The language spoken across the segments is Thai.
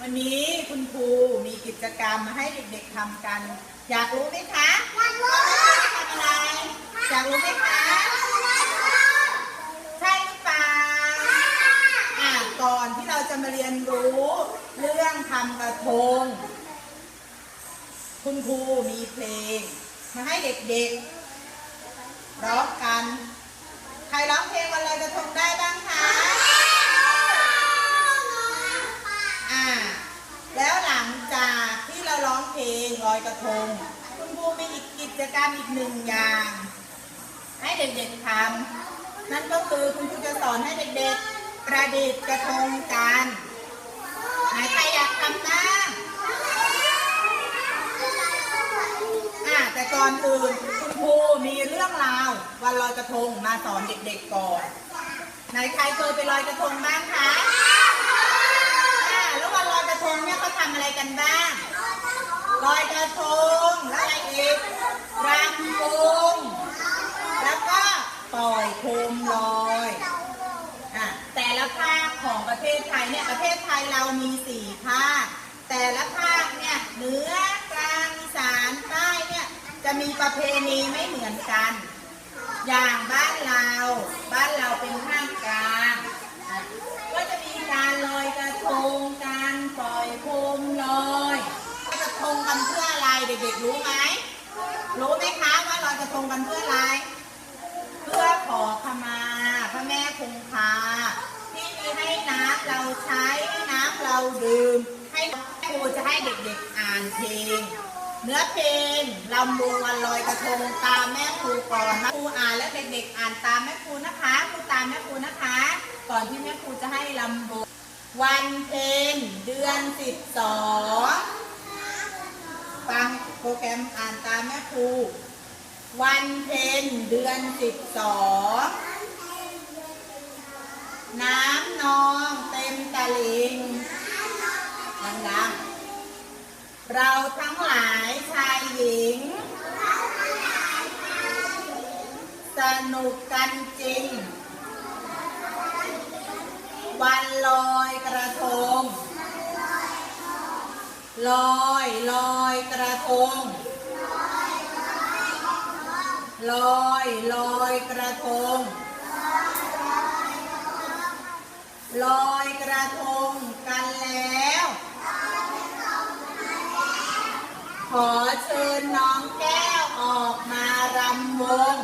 วันนี้คุณครูมีกิจกรรมมาให้เด็กๆทำกัน อยากรู้ไหมคะว่าทำอะไร อยากรู้ไหมคะ ใช่หรือเปล่าอะก่อนที่เราจะมาเรียนรู้ เรื่องทำกระทง คุณครูมีเพลง มาให้เด็กๆร้องกัน ใครร้องเพลงวันลอยกระทงได้บ้างคะ อ่า แล้วหลังจากที่เราร้องเพลงล อยกระทง คุณครูมีอีกกิจกรรมอีกหนึ่งอย่าง ให้เด็กๆทำนั่นก็คือคุณครูจะสอนให้เด็กๆ ประดิษฐ์กระทงกันไหนใครอยากทำบ้างอะแต่ก่อนอื่นคุณครูมีเรื่องราววันลอยกระทงมาสอนเด็กๆก่อนไหนใครเคยไปลอยกระทงบ้างคะอะแล้ววันลอยกระทงเนี่ยเขาทำอะไรกันบ้าง ลอยกระทงแล้วอะไรอีกรำวงแล้วก็ปล่อยโคมลอยอะแต่ละภาคของประเทศไทยเนี่ยประเทศไทยเรามีสี่ภาค แต่ละภาคเนี่ยเหนือกลางอีสานใต้เนี่ยจะมีประเพณีไม่เหมือนกัน อย่างบ้านเราบ้านเราเป็น เด็กๆรู้ไหม รู้ไหมคะว่าลอยกระทรงกันเพื่ออะไร เพื่อขอขมาพระแม่คงคาที่มีให้น้ำเราใช้ให้น้ำเราดื่ม ให้ครูจะให้เด็กๆอ่านเพลง เนื้อเพลงลำวงวันลอยกระทงตามแม่ครูก่อนครูอ่านแล้วเด็กๆอ่านตามแม่ครูนะคะครูตามแม่ครูนะคะ ก่อนที่แม่ครูจะให้ลำวงวันเพ็ญเดือนสิบสอง แกรมอ่านตามแม่ครู วันเพ็ญเดือนสิบสองน้ำนองเต็มตะลิงดังๆเราทั้งหลายชายหญิง สนุกกันจริง ลอยลอยกระทงลอยลอยกระทงลอยกระทงกันแล้ว ขอเชิญน้องแก้วออกมารำวง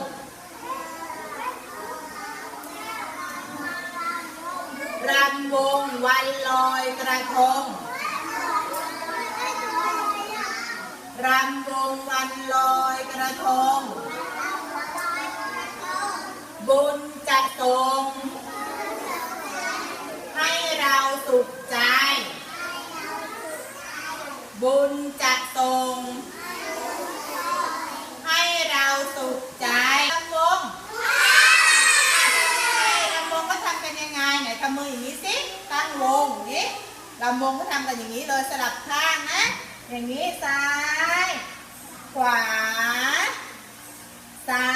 รำวงวันลอยกระทง รำวงวันลอยกระทง บุญจะส่งให้เราสุขใจ บุญจะส่งให้เราสุขใจลำวงลำวงก็ทำกันยังไงไหนทำมืออย่างนี้สิ ตั้งวงอย่างนี้ลำวงก็ทำกันอย่างนี้เลยสลับข้างนะ อย่างนี้ซ้าย ขวา ซ้า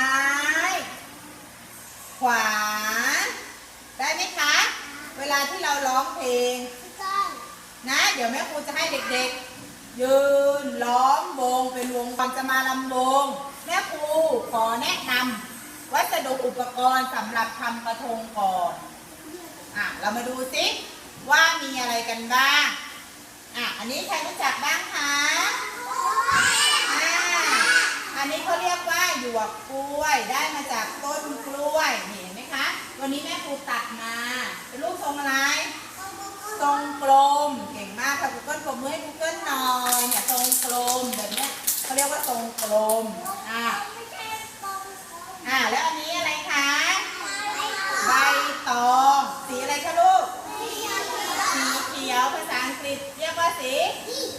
ย ขวา ได้ไหมคะ เวลาที่เราร้องเพลง นะ เดี๋ยวแม่ครูจะให้เด็กๆ ยืนล้อมวงเป็นวงก่อนจะมาลำวง แม่ครูขอแนะนำวัสดุอุปกรณ์สำหรับทำกระทงก่อน อะ เรามาดูสิว่ามีอะไรกันบ้าง อันนี้ใครรู้จักบ้างคะอ่าอันนี้เขาเรียกว่าหยวกกล้วยได้มาจากต้นกล้วยเห็นไหมคะ วันนี้แม่ครูตัดมา เป็นรูปทรงอะไร ทรงกลม เก่งมากค่ะ Google ปรบมือให้ Google หน่อยเนี่ยทรงกลมแบบเนี้ยเขาเรียกว่าทรงกลม อ่าอ่าแล้วอันนี้อะไรคะ ใบตอง สีอะไรคะลูก fazer?